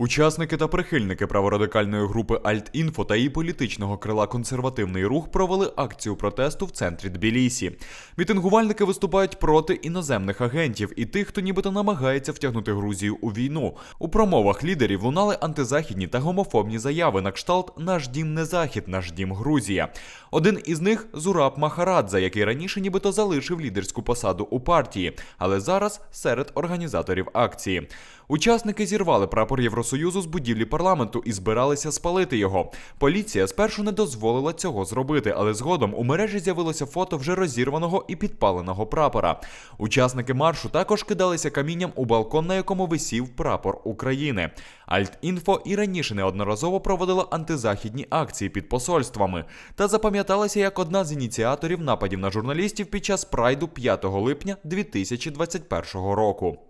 Учасники та прихильники праворадикальної групи Альтінфо та її політичного крила Консервативний рух провели акцію протесту в центрі Тбілісі. Мітингувальники виступають проти іноземних агентів і тих, хто нібито намагається втягнути Грузію у війну. У промовах лідерів лунали антизахідні та гомофобні заяви на кшталт Наш дім не захід, наш дім Грузія. Один із них Зураб Махарадзе, який раніше нібито залишив лідерську посаду у партії, але зараз серед організаторів акції. Учасники зірвали прапор Євросоюзу з будівлі парламенту і збиралися спалити його. Поліція спершу не дозволила цього зробити, але згодом у мережі з'явилося фото вже розірваного і підпаленого прапора. Учасники маршу також кидалися камінням у балкон, на якому висів прапор України. Альтінфо і раніше неодноразово проводила антизахідні акції під посольствами та запам'яталася як одна з ініціаторів нападів на журналістів під час прайду 5 липня 2021 року.